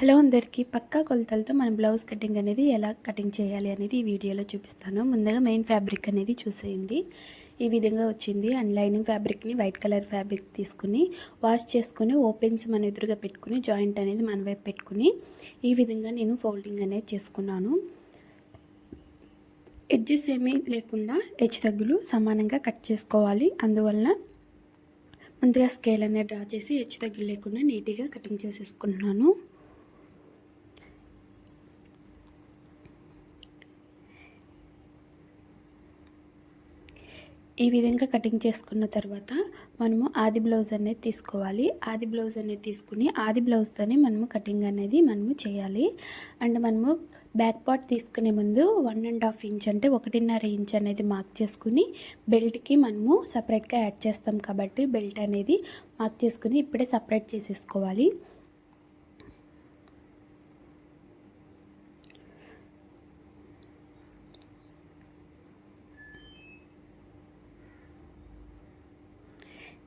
Hello అందరికీ పక్కా కొలతలతో మన బ్లౌజ్ కటింగ్ అనేది ఎలా కటింగ్ చేయాలి అనేది ఈ వీడియోలో చూపిస్తాను. ముందుగా మెయిన్ ఫ్యాబ్రిక్ అనేది చూసేయండి. ఈ విధంగా వచ్చింది. అండ్ లైనింగ్ ఫ్యాబ్రిక్ని వైట్ కలర్ ఫ్యాబ్రిక్ తీసుకుని వాష్ చేసుకుని ఓపెన్స్ మన ఎదురుగా పెట్టుకుని జాయింట్ అనేది మన వైపు పెట్టుకుని ఈ విధంగా నేను ఫోల్డింగ్ అనేది చేసుకున్నాను. ఎడ్జెస్ ఏమీ లేకుండా హెచ్చు తగ్గులు సమానంగా కట్ చేసుకోవాలి. అందువలన ముందుగా స్కేల్ అనేది డ్రా చేసి హెచ్చు తగ్గులు లేకుండా నీట్గా కటింగ్ చేసేసుకుంటున్నాను. ఈ విధంగా కటింగ్ చేసుకున్న తర్వాత మనము ఆది బ్లౌజ్ అనేది తీసుకోవాలి. ఆది బ్లౌజ్ అనేది తీసుకుని ఆది బ్లౌజ్తోనే మనము కటింగ్ అనేది మనము చేయాలి. అండ్ మనము బ్యాక్ పార్ట్ తీసుకునే ముందు వన్ అండ్ హాఫ్ ఇంచ్ అంటే ఒకటిన్నర ఇంచ్ అనేది మార్క్ చేసుకుని బెల్ట్కి మనము సపరేట్గా యాడ్ చేస్తాం కాబట్టి బెల్ట్ అనేది మార్క్ చేసుకుని ఇప్పుడే సపరేట్ చేసేసుకోవాలి.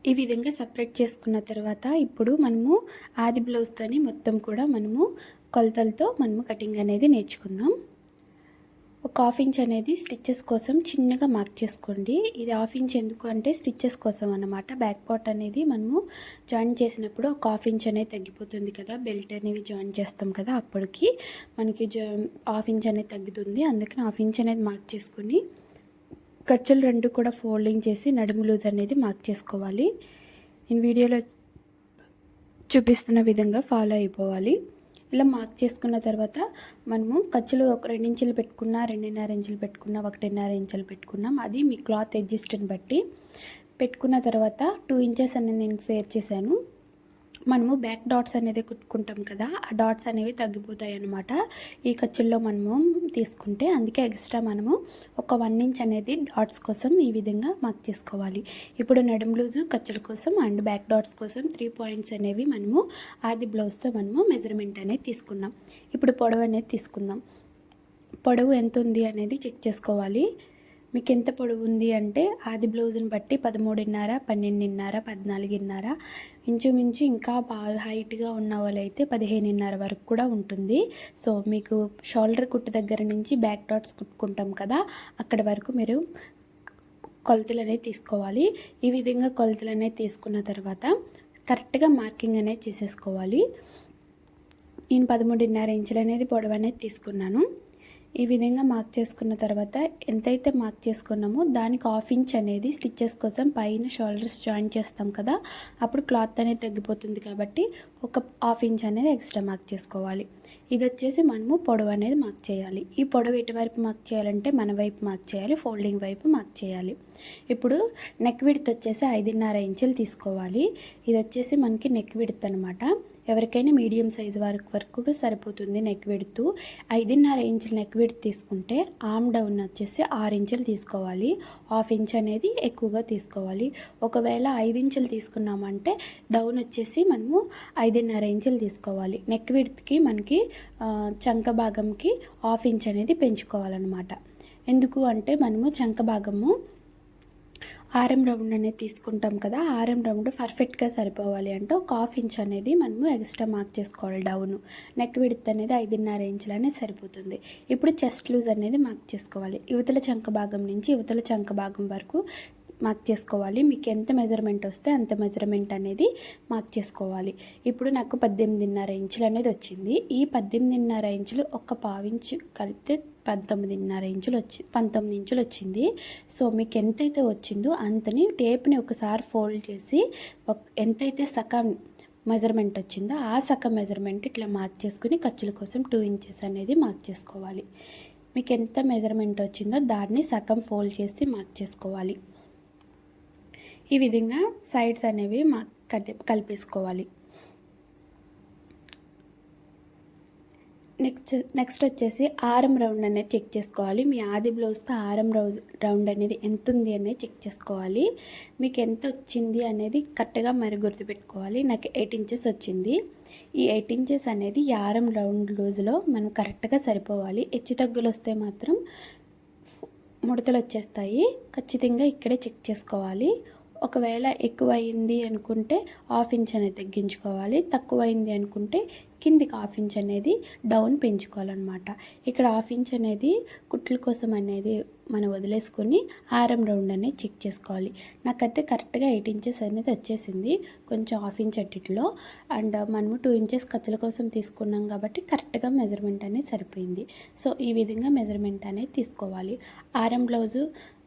ఈ విధంగా సపరేట్ చేసుకున్న తర్వాత ఇప్పుడు మనము ఆది బ్లౌజ్తోని మొత్తం కూడా మనము కొలతలతో మనము కటింగ్ అనేది నేర్చుకుందాం. ఒక హాఫ్ ఇంచ్ అనేది స్టిచ్చెస్ కోసం చిన్నగా మార్క్ చేసుకోండి. ఇది హాఫ్ ఇంచ్ ఎందుకు అంటే స్టిచ్చెస్ కోసం అనమాట బ్యాక్ పార్ట్ అనేది మనము జాయిన్ చేసినప్పుడు ఒక హాఫ్ ఇంచ్ అనేది తగ్గిపోతుంది కదా. బెల్ట్ అనేవి జాయిన్ చేస్తాం కదా అప్పటికి. మనకి హాఫ్ ఇంచ్ అనేది తగ్గుతుంది. అందుకని హాఫ్ ఇంచ్ అనేది మార్క్ చేసుకుని ఖర్చులు రెండు కూడా ఫోల్డింగ్ చేసి నడుము లూజ్ అనేది మార్క్ చేసుకోవాలి. నేను వీడియోలో చూపిస్తున్న విధంగా ఫాలో అయిపోవాలి. ఇలా మార్క్ చేసుకున్న తర్వాత మనము ఖర్చులు ఒక రెండించులు పెట్టుకున్నా రెండున్నర ఇంచులు పెట్టుకున్నా ఒకటిన్నర ఇంచులు పెట్టుకున్నాం అది మీ క్లాత్ ఎడ్జిస్ట్ని బట్టి పెట్టుకున్న తర్వాత టూ ఇంచెస్ అనేది నేను ఫేర్ చేశాను. మనము బ్యాక్ డాట్స్ అనేది కుట్టుకుంటాం కదా ఆ డాట్స్ అనేవి తగ్గిపోతాయి అనమాట ఈ ఖర్చుల్లో మనము తీసుకుంటే అందుకే ఎక్స్ట్రా మనము ఒక వన్ ఇంచ్ అనేది డాట్స్ కోసం ఈ విధంగా మార్క్ చేసుకోవాలి. ఇప్పుడు నడుం లూజు ఖర్చుల కోసం అండ్ బ్యాక్ డాట్స్ కోసం త్రీ పాయింట్స్ అనేవి మనము ఆది బ్లౌజ్తో మనము మెజర్మెంట్ అనేది తీసుకున్నాం. ఇప్పుడు పొడవు అనేది తీసుకుందాం. పొడవు ఎంత ఉంది అనేది చెక్ చేసుకోవాలి. మీకు ఎంత పొడవు ఉంది అంటే ఆది బ్లౌజ్ని బట్టి పదమూడున్నర పన్నెండున్నర పద్నాలుగున్నర ఇంచుమించు ఇంకా బాగా హైట్గా ఉన్న వాళ్ళైతే పదిహేనున్నర వరకు కూడా ఉంటుంది. సో మీకు షోల్డర్ కుట్టు దగ్గర నుంచి బ్యాక్ డాట్స్ కుట్టుకుంటాం కదా అక్కడ వరకు మీరు కొలతలు అనేవి తీసుకోవాలి. ఈ విధంగా కొలతలు అనేవి తీసుకున్న తర్వాత కరెక్ట్గా మార్కింగ్ అనేది చేసేసుకోవాలి. నేను పదమూడున్నర ఇంచులు అనేది పొడవు అనేది తీసుకున్నాను. ఈ విధంగా మార్క్ చేసుకున్న తర్వాత ఎంతైతే మార్క్ చేసుకున్నామో దానికి హాఫ్ ఇంచ్ అనేది స్టిచ్చెస్ కోసం పైన షోల్డర్స్ జాయిన్ చేస్తాం కదా అప్పుడు క్లాత్ అనేది తగ్గిపోతుంది కాబట్టి ఒక హాఫ్ ఇంచ్ అనేది ఎక్స్ట్రా మార్క్ చేసుకోవాలి. ఇది వచ్చేసి మనము పొడవు అనేది మార్క్ చేయాలి. ఈ పొడవు ఎటువైపు మార్క్ చేయాలంటే మన వైపు మార్క్ చేయాలి ఫోల్డింగ్ వైపు మార్క్ చేయాలి. ఇప్పుడు నెక్ విడ్త్ వచ్చేసి ఐదున్నర ఇంచులు తీసుకోవాలి. ఇది వచ్చేసి మనకి నెక్ విడ్త్ అనమాట ఎవరికైనా మీడియం సైజ్ వరకు వరకు కూడా సరిపోతుంది నెక్ విడుతూ ఐదున్నర ఇంచుల నెక్ విడుతు తీసుకుంటే ఆమ్ డౌన్ వచ్చేసి ఆరు ఇంచులు తీసుకోవాలి. హాఫ్ ఇంచ్ అనేది ఎక్కువగా తీసుకోవాలి. ఒకవేళ ఐదు ఇంచులు తీసుకున్నామంటే డౌన్ వచ్చేసి మనము ఐదున్నర ఇంచులు తీసుకోవాలి. నెక్ విడ్త్కి మనకి చంక భాగంకి హాఫ్ ఇంచ్ అనేది పెంచుకోవాలన్నమాట. ఎందుకు అంటే మనము చంక భాగము ఆరం రౌండ్ అనేది తీసుకుంటాం కదా ఆరం రౌండ్ పర్ఫెక్ట్గా సరిపోవాలి అంటే ఒక హాఫ్ ఇంచ్ అనేది మనము ఎక్స్ట్రా మార్క్ చేసుకోవాలి డౌన్. నెక్ విడత్ అనేది ఐదున్నర ఇంచులు అనేది సరిపోతుంది. ఇప్పుడు చెస్ట్ లూజ్ అనేది మార్క్ చేసుకోవాలి. యువతల చంక భాగం నుంచి యువతల చంక భాగం వరకు మార్క్ చేసుకోవాలి. మీకు ఎంత మెజర్మెంట్ వస్తే అంత మెజర్మెంట్ అనేది మార్క్ చేసుకోవాలి. ఇప్పుడు నాకు పద్దెనిమిదిన్నర ఇంచులు అనేది వచ్చింది. ఈ పద్దెనిమిదిన్నర ఇంచులు ఒక పావించు కలిపితే పంతొమ్మిదిన్నర ఇంచులు వచ్చి పంతొమ్మిది ఇంచులు వచ్చింది. సో మీకు ఎంతైతే వచ్చిందో అంతని టేప్ని ఒకసారి ఫోల్డ్ చేసి ఎంతైతే సగం మెజర్మెంట్ వచ్చిందో ఆ సగం మెజర్మెంట్ ఇట్లా మార్క్ చేసుకుని ఖర్చుల కోసం టూ ఇంచెస్ అనేది మార్క్ చేసుకోవాలి. మీకు ఎంత మెజర్మెంట్ వచ్చిందో దాన్ని సగం ఫోల్డ్ చేసి మార్క్ చేసుకోవాలి. ఈ విధంగా సైడ్స్ అనేవి మా కలిపేసుకోవాలి. నెక్స్ట్ నెక్స్ట్ వచ్చేసి ఆరం రౌండ్ అనేది చెక్ చేసుకోవాలి. మీ ఆది బ్లౌజ్తో ఆరం రౌజ్ రౌండ్ అనేది ఎంత ఉంది అనేది చెక్ చేసుకోవాలి. మీకు ఎంత వచ్చింది అనేది కరెక్ట్గా మరి గుర్తుపెట్టుకోవాలి. నాకు ఎయిట్ ఇంచెస్ వచ్చింది. ఈ ఎయిట్ ఇంచెస్ అనేది ఆరం రౌండ్ లూజ్లో మనం కరెక్ట్గా సరిపోవాలి. హెచ్చు తగ్గులు వస్తే మాత్రం ముడతలు వచ్చేస్తాయి. ఖచ్చితంగా ఇక్కడే చెక్ చేసుకోవాలి. ఒకవేళ ఎక్కువైంది అనుకుంటే హాఫ్ ఇంచ్ అనేది తగ్గించుకోవాలి. తక్కువైంది అనుకుంటే కిందికి హాఫ్ ఇంచ్ అనేది డౌన్ పెంచుకోవాలన్నమాట. ఇక్కడ హాఫ్ ఇంచ్ అనేది కుట్ల కోసం అనేది మనం వదిలేసుకొని ఆరం రౌండ్ అనేది చెక్ చేసుకోవాలి. నాకైతే కరెక్ట్గా ఎయిట్ ఇంచెస్ అనేది వచ్చేసింది. కొంచెం హాఫ్ ఇంచ్ అట్టిట్లో. అండ్ మనము టూ ఇంచెస్ ఖర్చుల కోసం తీసుకున్నాం కాబట్టి కరెక్ట్గా మెజర్మెంట్ అనేది సరిపోయింది. సో ఈ విధంగా మెజర్మెంట్ అనేది తీసుకోవాలి. ఆరం బ్లౌజు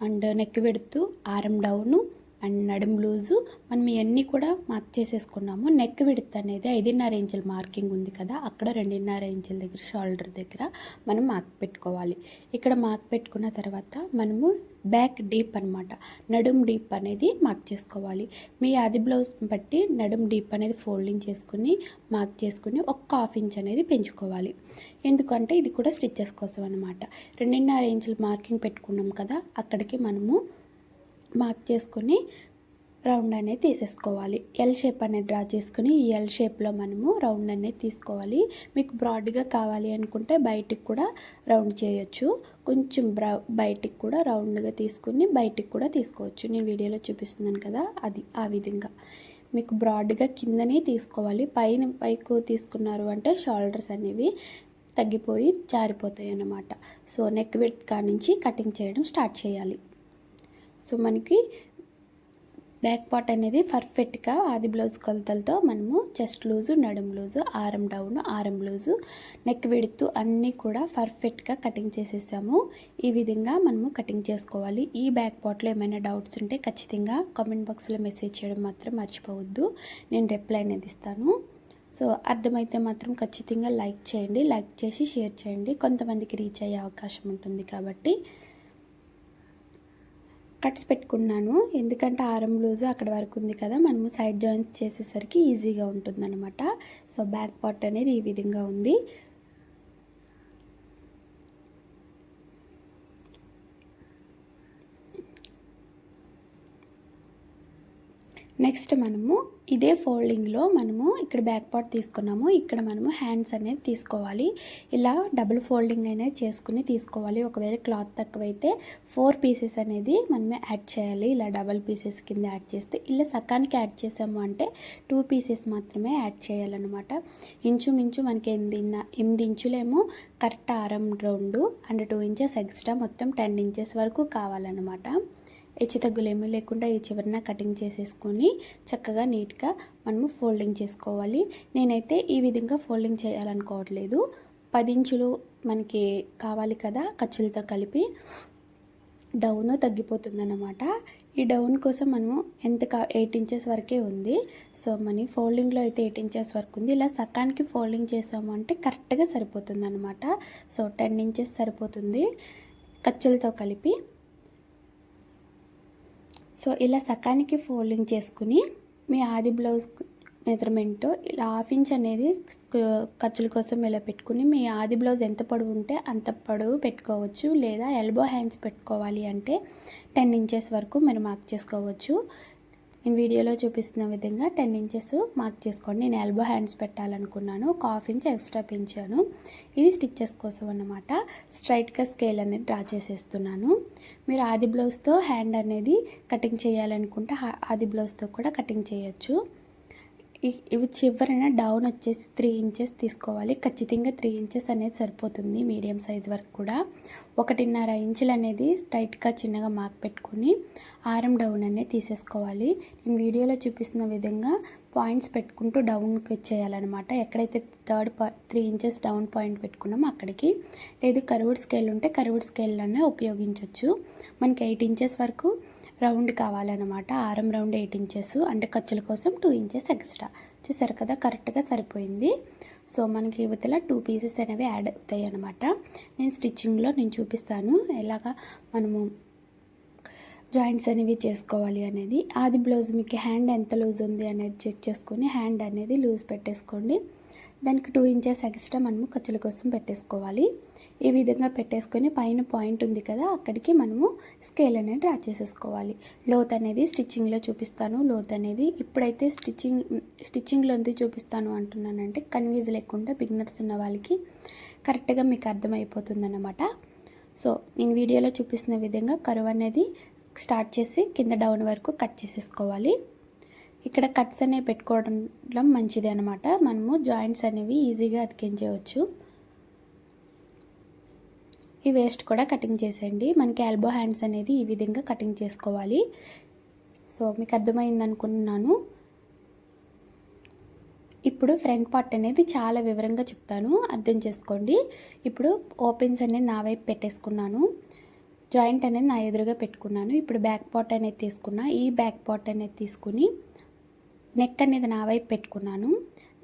అండ్ నెక్ పెడుతూ ఆరం డౌను అండ్ నడుం లూజు మనం ఇవన్నీ కూడా మార్క్ చేసేసుకున్నాము. నెక్ విడత్ అనేది ఐదున్నర ఇంచుల మార్కింగ్ ఉంది కదా అక్కడ రెండున్నర ఇంచుల దగ్గర షోల్డర్ దగ్గర మనం మార్క్ పెట్టుకోవాలి. ఇక్కడ మార్క్ పెట్టుకున్న తర్వాత మనము బ్యాక్ డీప్ అనమాట నడుం డీప్ అనేది మార్క్ చేసుకోవాలి. మీ అది బ్లౌజ్ బట్టి నడుం డీప్ అనేది ఫోల్డింగ్ చేసుకుని మార్క్ చేసుకుని ఒక్క హాఫ్ ఇంచ్ అనేది పెంచుకోవాలి. ఎందుకంటే ఇది కూడా స్టిచ్చెస్ కోసం అనమాట రెండున్నర ఇంచుల మార్కింగ్ పెట్టుకున్నాం కదా అక్కడికి మనము మార్క్ చేసుకొని రౌండ్ అనేది తీసేసుకోవాలి. ఎల్ షేప్ అనేది డ్రా చేసుకుని ఈ ఎల్ షేప్లో మనము రౌండ్ అనేది తీసుకోవాలి. మీకు బ్రాడ్గా కావాలి అనుకుంటే బయటికి కూడా రౌండ్ చేయొచ్చు. కొంచెం బ్రా బయటికి కూడా రౌండ్గా తీసుకుని బయటికి కూడా తీసుకోవచ్చు. నేను వీడియోలో చూపిస్తున్నాను కదా అది ఆ విధంగా. మీకు బ్రాడ్గా కిందనే తీసుకోవాలి. పైన పైకు తీసుకున్నారు అంటే షోల్డర్స్ అనేవి తగ్గిపోయి జారిపోతాయి అన్నమాట. సో నెక్ విడ్త్ కానించి కటింగ్ చేయడం స్టార్ట్ చేయాలి. సో మనకి బ్యాక్ పార్ట్ అనేది పర్ఫెక్ట్గా ఆది బ్లౌజ్ కొలతలతో మనము చెస్ట్ లూజు నడుం loose arm down arm loose neck విడుతూ అన్నీ కూడా పర్ఫెక్ట్గా కటింగ్ చేసేసాము. ఈ విధంగా మనము కటింగ్ చేసుకోవాలి. ఈ బ్యాక్ పార్ట్లో ఏమైనా డౌట్స్ ఉంటే ఖచ్చితంగా కామెంట్ బాక్స్లో మెసేజ్ చేయడం మాత్రం మర్చిపోవద్దు. నేను రిప్లై అనేది ఇస్తాను. సో అర్థమైతే మాత్రం ఖచ్చితంగా లైక్ చేయండి లైక్ చేసి షేర్ చేయండి. కొంతమందికి రీచ్ అయ్యే అవకాశం ఉంటుంది కాబట్టి కట్స్ పెట్టుకున్నాను. ఎందుకంటే ఆరం లూజ్ అక్కడ వరకు ఉంది కదా మనము సైడ్ జాయింట్ చేసేసరికి ఈజీగా ఉంటుందన్నమాట. సో బ్యాక్ పార్ట్ అనేది ఈ విధంగా ఉంది. నెక్స్ట్ మనము ఇదే ఫోల్డింగ్లో మనము ఇక్కడ బ్యాక్ పార్ట్ తీసుకున్నాము. ఇక్కడ మనము హ్యాండ్స్ అనేది తీసుకోవాలి. ఇలా డబుల్ ఫోల్డింగ్ అనేది చేసుకుని తీసుకోవాలి. ఒకవేళ క్లాత్ తక్కువైతే ఫోర్ పీసెస్ అనేది మనమే యాడ్ చేయాలి. ఇలా డబల్ పీసెస్ కింద యాడ్ చేస్తే ఇలా సకానికి యాడ్ చేసాము అంటే టూ పీసెస్ మాత్రమే యాడ్ చేయాలన్నమాట. ఇంచుమించు మనకి ఎనిమిది ఎనిమిది ఇంచులేమో correct arm round and two inches extra మొత్తం టెన్ ఇంచెస్ వరకు కావాలన్నమాట. హెచ్చు తగ్గులేమీ లేకుండా ఈ చివరిన కటింగ్ చేసేసుకొని చక్కగా నీట్గా మనము ఫోల్డింగ్ చేసుకోవాలి. నేనైతే ఈ విధంగా ఫోల్డింగ్ చేయాలనుకోవట్లేదు. పది ఇంచులు మనకి కావాలి కదా ఖర్చులతో కలిపి. డౌన్ తగ్గిపోతుందన్నమాట. ఈ డౌన్ కోసం మనము ఎంత కా ఎయిట్ ఇంచెస్ వరకే ఉంది. సో మన ఫోల్డింగ్లో అయితే ఎయిట్ ఇంచెస్ వరకు ఉంది. ఇలా సకానికి ఫోల్డింగ్ చేసాము అంటే కరెక్ట్గా సరిపోతుంది అనమాట సో టెన్ ఇంచెస్ సరిపోతుంది ఖర్చులతో కలిపి. సో ఇలా సకానికి ఫోల్డింగ్ చేసుకుని మీ ఆది బ్లౌజ్ మెజర్మెంట్ ఇలా హాఫ్ ఇంచ్ అనేది ఖర్చుల కోసం ఇలా పెట్టుకుని మీ ఆది బ్లౌజ్ ఎంత పొడవు ఉంటే అంత పొడవు పెట్టుకోవచ్చు లేదా ఎల్బో హ్యాండ్స్ పెట్టుకోవాలి అంటే టెన్ ఇంచెస్ వరకు మీరు మార్క్ చేసుకోవచ్చు. నేను వీడియోలో చూపిస్తున్న విధంగా టెన్ ఇంచెస్ మార్క్ చేసుకోండి నేను ఎల్బో హ్యాండ్స్ పెట్టాలనుకున్నాను. ఒక హాఫ్ ఇంచ్ ఎక్స్ట్రా పెంచాను. ఇది స్టిచ్చెస్ కోసం అన్నమాట. స్ట్రైట్గా స్కేల్ అనేది డ్రా చేసేస్తున్నాను. మీరు ఆది బ్లౌజ్తో హ్యాండ్ అనేది కటింగ్ చేయాలనుకుంటే ఆది బ్లౌజ్తో కూడా కటింగ్ చేయొచ్చు. ఇవి చివరన డౌన్ వచ్చేసి త్రీ ఇంచెస్ తీసుకోవాలి. ఖచ్చితంగా త్రీ ఇంచెస్ అనేది సరిపోతుంది మీడియం సైజ్ వరకు కూడా. ఒకటిన్నర ఇంచులు అనేది స్ట్రైట్గా చిన్నగా మార్క్ పెట్టుకొని ఆరం డౌన్ అనేది తీసేసుకోవాలి. నేను వీడియోలో చూపిస్తున్న విధంగా పాయింట్స్ పెట్టుకుంటూ డౌన్కి వచ్చేయాలన్నమాట. ఎక్కడైతే థర్డ్ పా త్రీ ఇంచెస్ డౌన్ పాయింట్ పెట్టుకున్నామో అక్కడికి. లేదు కరువుడ్ స్కేల్ ఉంటే కరువుడ్ స్కేల్లోనే ఉపయోగించవచ్చు మనకి ఎయిట్ ఇంచెస్ వరకు రౌండ్ కావాలన్నమాట. ఆరం రౌండ్ ఎయిట్ ఇంచెస్ అంటే ఖర్చుల కోసం టూ ఇంచెస్ ఎక్స్ట్రా. చూసారు కదా కరెక్ట్గా సరిపోయింది. సో మనకి ఇవతల టూ పీసెస్ అనేవి యాడ్ అవుతాయి అనమాట నేను స్టిచ్చింగ్లో నేను చూపిస్తాను. ఎలాగా మనము జాయింట్స్ అనేవి చేసుకోవాలి అనేది. ఆది బ్లౌజ్ మీకు హ్యాండ్ ఎంత లూజ్ ఉంది అనేది చెక్ చేసుకొని హ్యాండ్ అనేది లూజ్ పెట్టేసుకోండి. దానికి టూ ఇంచెస్ ఎక్స్ట్రా మనము ఖర్చుల కోసం పెట్టేసుకోవాలి. ఈ విధంగా పెట్టేసుకొని పైన పాయింట్ ఉంది కదా అక్కడికి మనము స్కేల్ అనేది డ్రా చేసేసుకోవాలి. లోత్ అనేది స్టిచ్చింగ్లో చూపిస్తాను. లోత్ అనేది ఇప్పుడైతే స్టిచ్చింగ్ స్టిచ్చింగ్లో ఉంది చూపిస్తాను అంటున్నానంటే కన్వీజ్ లేకుండా బిగినర్స్ ఉన్న వాళ్ళకి కరెక్ట్గా మీకు అర్థమైపోతుందన్నమాట. సో నేను వీడియోలో చూపిస్తున్న విధంగా కరువు అనేది స్టార్ట్ చేసి కింద డౌన్ వరకు కట్ చేసేసుకోవాలి. ఇక్కడ కట్స్ అనేవి పెట్టుకోవడం మంచిది అనమాట మనము జాయింట్స్ అనేవి ఈజీగా అతికించవచ్చు. ఈ వేస్ట్ కూడా కటింగ్ చేసేయండి. మనకి ఎల్బో హ్యాండ్స్ అనేది ఈ విధంగా కటింగ్ చేసుకోవాలి. సో మీకు అర్థమైంది అనుకున్నాను. ఇప్పుడు ఫ్రంట్ పార్ట్ అనేది చాలా వివరంగా చెప్తాను. అర్థం చేసుకోండి. ఇప్పుడు ఓపెన్స్ అనేది నా వైపు పెట్టేసుకున్నాను. జాయింట్ అనేది నా ఎదురుగా పెట్టుకున్నాను. ఇప్పుడు బ్యాక్ పార్ట్ అనేది తీసుకున్నా. ఈ బ్యాక్ పార్ట్ అనేది తీసుకుని నెక్ అనేది నా వైపు పెట్టుకున్నాను.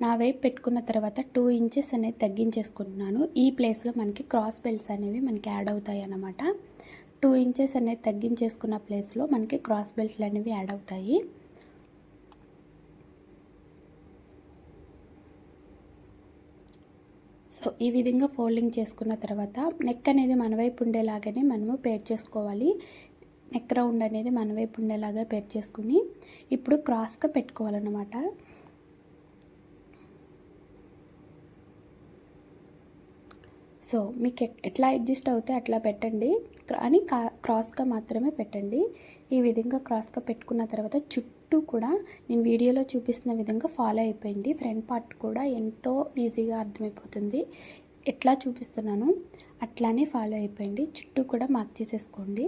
నా వైపు పెట్టుకున్న తర్వాత టూ ఇంచెస్ అనేది తగ్గించేసుకుంటున్నాను. ఈ ప్లేస్లో మనకి క్రాస్ బెల్ట్స్ అనేవి మనకి యాడ్ అవుతాయి అన్నమాట. టూ ఇంచెస్ అనేది తగ్గించేసుకున్న ప్లేస్లో మనకి క్రాస్ బెల్ట్లు అనేవి యాడ్ అవుతాయి. సో ఈ విధంగా ఫోల్డింగ్ చేసుకున్న తర్వాత నెక్ అనేది మన వైపు ఉండేలాగానే మనము పేర్ చేసుకోవాలి. నెక్ రౌండ్ అనేది మన వైపు ఉండేలాగా పేర్ చేసుకుని ఇప్పుడు క్రాస్గా పెట్టుకోవాలన్నమాట. సో మీకు ఎట్లా అడ్జస్ట్ అవుతే అట్లా పెట్టండి. అని క్రాస్గా మాత్రమే పెట్టండి. ఈ విధంగా క్రాస్గా పెట్టుకున్న తర్వాత చుట్టూ కూడా నేను వీడియోలో చూపిస్తున్న విధంగా ఫాలో అయిపోయింది. ఫ్రంట్ పార్ట్ కూడా ఎంతో ఈజీగా అర్థమైపోతుంది. ఎట్లా చూపిస్తున్నాను? అట్లానే ఫాలో అయిపోయింది. చుట్టూ కూడా మార్క్ చేసేసుకోండి.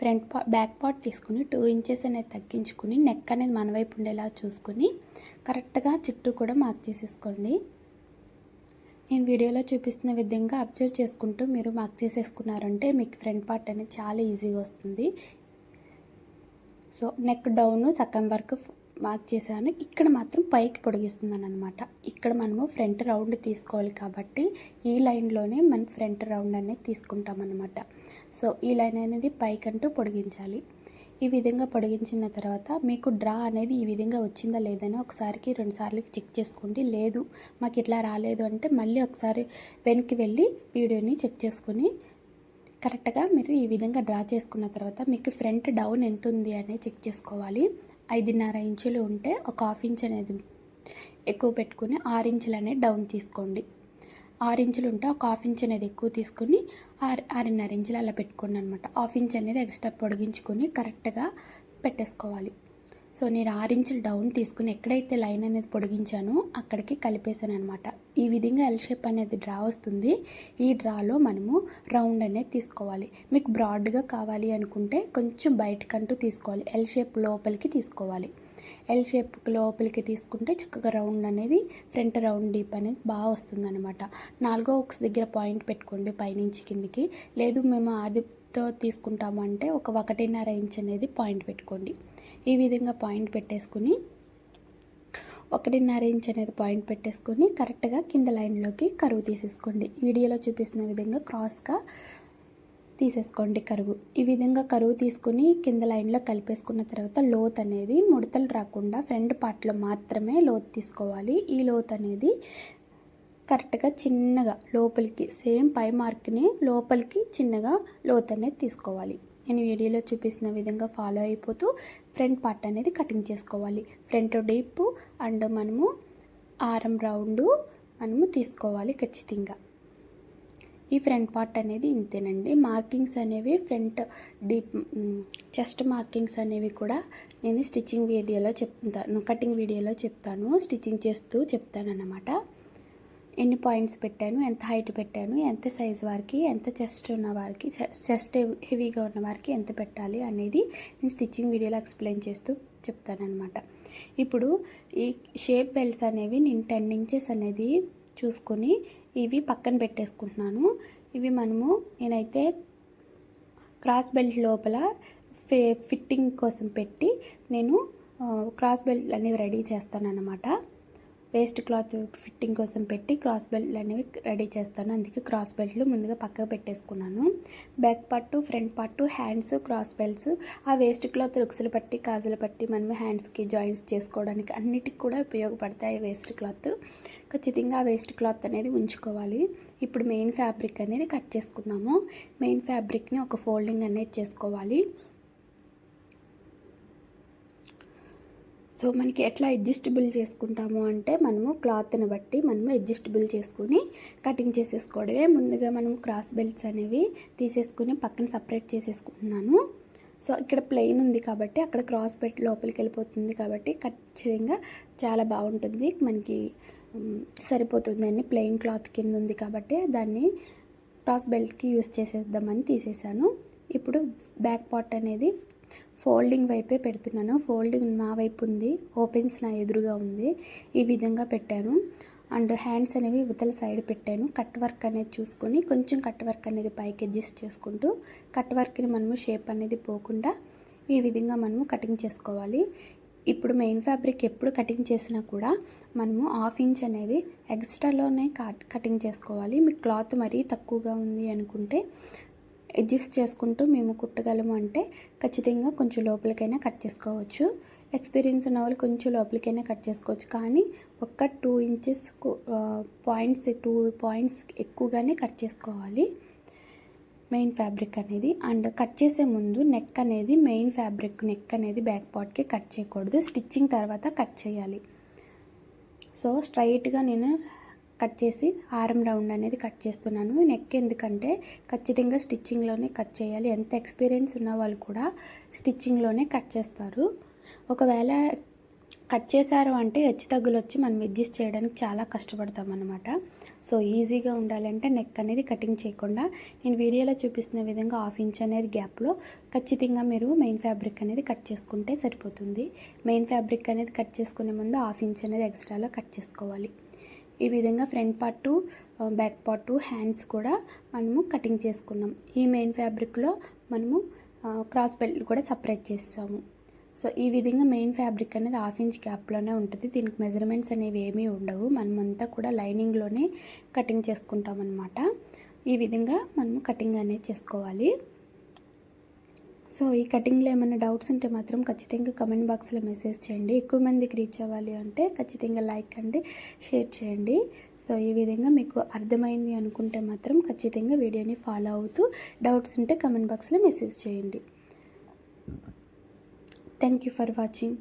ఫ్రంట్ పా బ్యాక్ పార్ట్ తీసుకుని టూ ఇంచెస్ అనేది తగ్గించుకుని నెక్ అనేది మన వైపు ఉండేలా చూసుకుని కరెక్ట్గా చుట్టూ కూడా మార్క్ చేసేసుకోండి. నేను వీడియోలో చూపిస్తున్న విధంగా అబ్జర్వ్ చేసుకుంటూ మీరు మార్క్ చేసేసుకున్నారంటే మీకు ఫ్రంట్ పార్ట్ అనేది చాలా ఈజీగా వస్తుంది. సో నెక్ డౌన్ సగం వరకు మార్క్ చేశాను ఇక్కడ మాత్రం పైకి పొడిగిస్తున్నాను అనమాట ఇక్కడ మనము ఫ్రంట్ రౌండ్ తీసుకోవాలి కాబట్టి ఈ లైన్లోనే మనం ఫ్రంట్ రౌండ్ అనేది తీసుకుంటాం అనమాట సో ఈ లైన్ అనేది పైకంటూ పొడిగించాలి. ఈ విధంగా పొడిగించిన తర్వాత మీకు డ్రా అనేది ఈ విధంగా వచ్చిందా లేదని ఒకసారికి రెండుసార్లు చెక్ చేసుకోండి. లేదు మాకు ఇట్లా రాలేదు అంటే మళ్ళీ ఒకసారి వెనక్కి వెళ్ళి వీడియోని చెక్ చేసుకొని కరెక్ట్గా మీరు ఈ విధంగా డ్రా చేసుకున్న తర్వాత మీకు ఫ్రంట్ డౌన్ ఎంత ఉంది అనేది చెక్ చేసుకోవాలి. ఐదున్నర ఇంచులు ఉంటే ఒక హాఫ్ ఇంచ్ అనేది ఎక్కువ పెట్టుకుని ఆరు ఇంచులు అనేది డౌన్ తీసుకోండి. ఆరు ఇంచులు ఉంటే ఒక హాఫ్ ఇంచ్ అనేది ఎక్కువ తీసుకుని ఆరు ఆరున్నర ఇంచులు అలా పెట్టుకోండి అనమాట హాఫ్ ఇంచ్ అనేది ఎక్స్ట్రా పొడిగించుకొని కరెక్ట్గా పెట్టేసుకోవాలి. సో నేను ఆరు ఇంచులు డౌన్ తీసుకుని ఎక్కడైతే లైన్ అనేది పొడిగించానో అక్కడికి కలిపేశాను అనమాట ఈ విధంగా ఎల్ షేప్ అనేది డ్రా వస్తుంది. ఈ డ్రాలో మనము రౌండ్ అనేది తీసుకోవాలి. మీకు బ్రాడ్గా కావాలి అనుకుంటే కొంచెం బయటకంటూ తీసుకోవాలి. ఎల్ షేప్ లోపలికి తీసుకోవాలి. ఎల్ షేప్ లోపలికి తీసుకుంటే చక్కగా రౌండ్ అనేది ఫ్రంట్ రౌండ్ డీప్ అనేది బాగా వస్తుందన్నమాట. నాలుగో ఒక దగ్గర పాయింట్ పెట్టుకోండి పైనుంచి కిందికి. లేదు మేము ఆదితో తీసుకుంటాము అంటే ఒక ఒకటిన్నర ఇంచ్ అనేది పాయింట్ పెట్టుకోండి. ఈ విధంగా పాయింట్ పెట్టేసుకుని ఒకటిన్నర ఇంచ్ అనేది పాయింట్ పెట్టేసుకొని కరెక్ట్గా కింద లైన్లోకి కరువు తీసేసుకోండి. వీడియోలో చూపిస్తున్న విధంగా క్రాస్గా తీసేసుకోండి కరువు. ఈ విధంగా కరువు తీసుకుని కింద లైన్లో కలిపేసుకున్న తర్వాత లోత్ అనేది ముడతలు రాకుండా ఫ్రంట్ పార్ట్లో మాత్రమే లోత్ తీసుకోవాలి. ఈ లోత్ అనేది కరెక్ట్గా చిన్నగా లోపలికి సేమ్ పై మార్క్ని లోపలికి చిన్నగా లోత్ అనేది తీసుకోవాలి. నేను వీడియోలో చూపిస్తున్న విధంగా ఫాలో అయిపోతూ ఫ్రంట్ పార్ట్ అనేది కటింగ్ చేసుకోవాలి. ఫ్రంట్ డీప్ అండ్ మనము ఆరం రౌండ్ మనము తీసుకోవాలి ఖచ్చితంగా. ఈ ఫ్రంట్ పార్ట్ అనేది ఇంతేనండి. మార్కింగ్స్ అనేవి ఫ్రంట్ డీప్ చెస్ట్ మార్కింగ్స్ అనేవి కూడా నేను స్టిచ్చింగ్ వీడియోలో చెప్తాను కటింగ్ వీడియోలో చెప్తాను. స్టిచ్చింగ్ చేస్తూ చెప్తాను అన్నమాట ఎన్ని పాయింట్స్ పెట్టాను ఎంత హైట్ పెట్టాను ఎంత సైజ్ వారికి ఎంత చెస్ట్ ఉన్న వారికి చెస్ట్ హెవీగా ఉన్న వారికి ఎంత పెట్టాలి అనేది నేను స్టిచ్చింగ్ వీడియోలో ఎక్స్ప్లెయిన్ చేస్తూ చెప్తానమాట ఇప్పుడు ఈ షేప్ బెల్ట్స్ అనేవి నేను టెన్ ఇంచెస్ అనేది చూసుకొని ఇవి పక్కన పెట్టేసుకుంటున్నాను. ఇవి మనము నేనైతే క్రాస్ బెల్ట్ లోపల ఫే ఫిట్టింగ్ కోసం పెట్టి నేను క్రాస్ బెల్ట్ అనేవి రెడీ చేస్తానన్నమాట. వేస్ట్ క్లాత్ ఫిట్టింగ్ కోసం పెట్టి క్రాస్ బెల్ట్లు అనేవి రెడీ చేస్తాను. అందుకే క్రాస్ బెల్ట్లు ముందుగా పక్కకు పెట్టేసుకున్నాను. Back part front part hands cross belts ఆ వేస్ట్ క్లాత్ రుక్సులు పట్టి కాజులు పట్టి మనం హ్యాండ్స్కి జాయింట్స్ చేసుకోవడానికి అన్నిటికి కూడా ఉపయోగపడతాయి వేస్ట్ క్లాత్. ఖచ్చితంగా ఆ వేస్ట్ క్లాత్ అనేది ఉంచుకోవాలి. ఇప్పుడు మెయిన్ ఫ్యాబ్రిక్ అనేది కట్ చేసుకుందాము. మెయిన్ ఫ్యాబ్రిక్ని ఒక ఫోల్డింగ్ అనేది చేసుకోవాలి. సో మనకి ఎట్లా అడ్జస్టబుల్ చేసుకుంటాము అంటే మనము క్లాత్ని బట్టి మనము అడ్జస్టబుల్ చేసుకుని కటింగ్ చేసేసుకోవడమే. ముందుగా మనం క్రాస్ బెల్ట్స్ అనేవి తీసేసుకుని పక్కన సపరేట్ చేసేసుకుంటున్నాను. సో ఇక్కడ ప్లెయిన్ ఉంది కాబట్టి అక్కడ క్రాస్ బెల్ట్ లోపలికి వెళ్ళిపోతుంది కాబట్టి ఖచ్చితంగా చాలా బాగుంటుంది. మనకి సరిపోతుందండి సరిపోతుందని ప్లెయిన్ క్లాత్ కింద ఉంది కాబట్టి దాన్ని క్రాస్ బెల్ట్కి యూస్ చేసేద్దామని తీసేసాను. ఇప్పుడు బ్యాక్ పార్ట్ అనేది ఫోల్డింగ్ వైపే పెడుతున్నాను. ఫోల్డింగ్ నా వైపు ఉంది. ఓపెన్స్ నా ఎదురుగా ఉంది. ఈ విధంగా పెట్టాను. అండ్ హ్యాండ్స్ అనేవి ఇవతల సైడ్ పెట్టాను. కట్ వర్క్ అనేది చూసుకొని కొంచెం కట్ వర్క్ అనేది పైకి అడ్జస్ట్ చేసుకుంటూ కట్ వర్క్ని మనము షేప్ అనేది పోకుండా ఈ విధంగా మనము కటింగ్ చేసుకోవాలి. ఇప్పుడు మెయిన్ ఫ్యాబ్రిక్ ఎప్పుడు కటింగ్ చేసినా కూడా మనము హాఫ్ ఇంచ్ అనేది ఎక్స్ట్రాలోనే కట్ కటింగ్ చేసుకోవాలి. మీకు క్లాత్ మరీ తక్కువగా ఉంది అనుకుంటే అడ్జస్ట్ చేసుకుంటూ మేము కుట్టగలము అంటే ఖచ్చితంగా కొంచెం లోపలికైనా కట్ చేసుకోవచ్చు. ఎక్స్పీరియన్స్ ఉన్న వాళ్ళు కొంచెం లోపలికైనా కట్ చేసుకోవచ్చు. కానీ ఒక్క two inches points two points ఎక్కువగానే కట్ చేసుకోవాలి. మెయిన్ ఫ్యాబ్రిక్ అనేది. అండ్ కట్ చేసే ముందు నెక్ అనేది మెయిన్ ఫ్యాబ్రిక్ నెక్ అనేది బ్యాక్ పార్ట్కి కట్ చేయకూడదు. స్టిచ్చింగ్ తర్వాత కట్ చేయాలి. సో స్ట్రైట్గా నేను కట్ చేసి హారం రౌండ్ అనేది కట్ చేస్తున్నాను. నెక్ ఎందుకంటే ఖచ్చితంగా స్టిచ్చింగ్లోనే కట్ చేయాలి. ఎంత ఎక్స్పీరియన్స్ ఉన్న వాళ్ళు కూడా స్టిచ్చింగ్లోనే కట్ చేస్తారు. ఒకవేళ కట్ చేశారు అంటే హెచ్చు తగ్గులు వచ్చి మనం అడ్జస్ట్ చేయడానికి చాలా కష్టపడతాం అనమాట సో ఈజీగా ఉండాలంటే నెక్ అనేది కటింగ్ చేయకుండా నేను వీడియోలో చూపిస్తున్న విధంగా హాఫ్ ఇంచ్ అనేది గ్యాప్లో ఖచ్చితంగా మీరు మెయిన్ ఫ్యాబ్రిక్ అనేది కట్ చేసుకుంటే సరిపోతుంది. మెయిన్ ఫ్యాబ్రిక్ అనేది కట్ చేసుకునే ముందు హాఫ్ ఇంచ్ అనేది ఎక్స్ట్రాలో కట్ చేసుకోవాలి. ఈ విధంగా front part back part hands కూడా మనము కటింగ్ చేసుకున్నాం. ఈ మెయిన్ ఫ్యాబ్రిక్లో మనము క్రాస్ బెల్ట్ కూడా సపరేట్ చేస్తాము. సో ఈ విధంగా మెయిన్ ఫ్యాబ్రిక్ అనేది హాఫ్ ఇంచ్ గ్యాప్లోనే ఉంటుంది. దీనికి మెజర్మెంట్స్ అనేవి ఏమీ ఉండవు. మనమంతా కూడా లైనింగ్లోనే కటింగ్ చేసుకుంటాం అనమాట ఈ విధంగా మనము కటింగ్ అనేది చేసుకోవాలి. సో ఈ కటింగ్లో ఏమైనా డౌట్స్ ఉంటే మాత్రం ఖచ్చితంగా కమెంట్ బాక్స్లో మెసేజ్ చేయండి. ఎక్కువ మందికి రీచ్ అవ్వాలి అంటే ఖచ్చితంగా లైక్ అండి షేర్ చేయండి. సో ఈ విధంగా మీకు అర్థమైంది అనుకుంటే మాత్రం ఖచ్చితంగా వీడియోని ఫాలో అవుతూ డౌట్స్ ఉంటే కమెంట్ బాక్స్లో మెసేజ్ చేయండి. Thank you for watching.